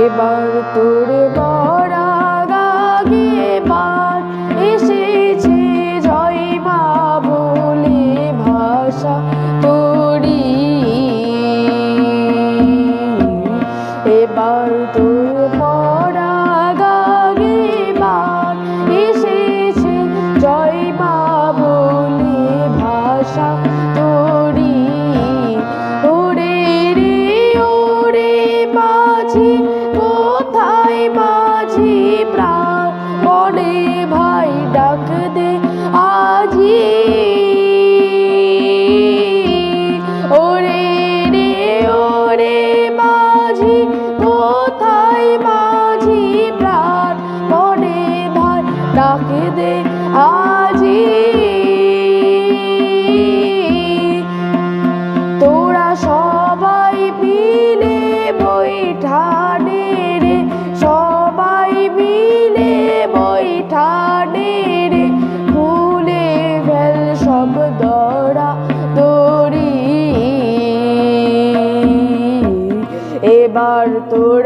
এবার তোর Ishi. বৈঠানে সবাই মিলে বৈঠানে রে। ভুলে ফেল সব দরা তোরি এবার তোর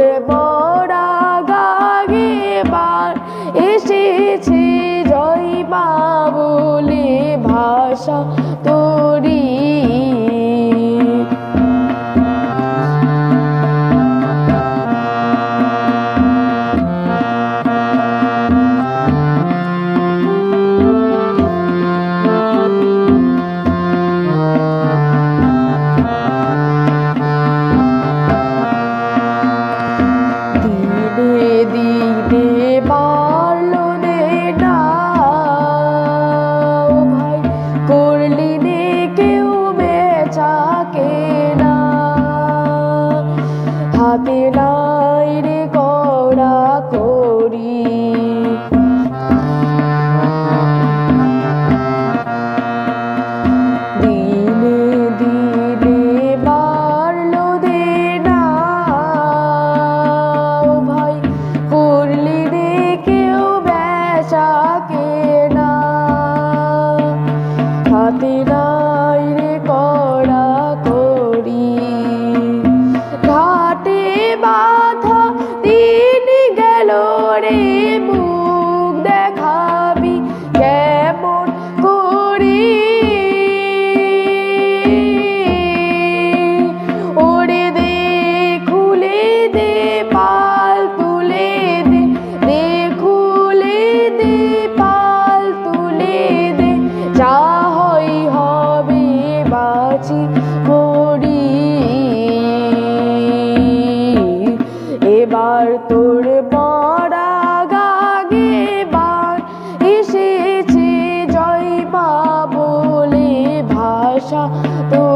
বাজি করি এবার তোর পড়া গাগে বার এসেছে জয় পা বলে ভাষা তো